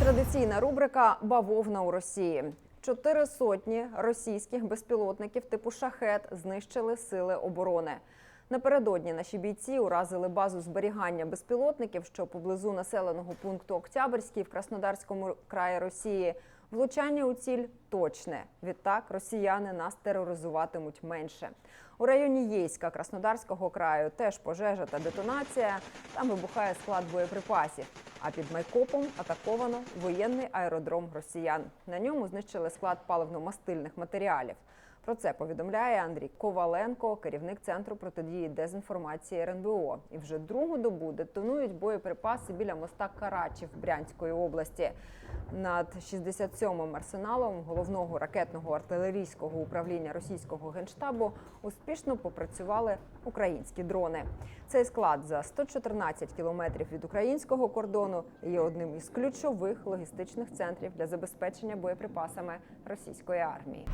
традиційна рубрика Бавовна у Росії. Чотири сотні російських безпілотників типу шахет знищили сили оборони. Напередодні наші бійці уразили базу зберігання безпілотників, що поблизу населеного пункту Октябрьський в Краснодарському краї Росії. Влучання у ціль точне. Відтак росіяни нас тероризуватимуть менше. У районі Єйська Краснодарського краю теж пожежа та детонація. Там вибухає склад боєприпасів. А під Майкопом атаковано воєнний аеродром росіян. На ньому знищили склад паливно-мастильних матеріалів. Про це повідомляє Андрій Коваленко, керівник центру протидії дезінформації РНБО. І вже другу добу детонують боєприпаси біля моста Карачів Брянської області. Над 67-м арсеналом головного ракетного артилерійського управління російського генштабу успішно попрацювали українські дрони. Цей склад за 114 кілометрів від українського кордону є одним із ключових логістичних центрів для забезпечення боєприпасами російської армії.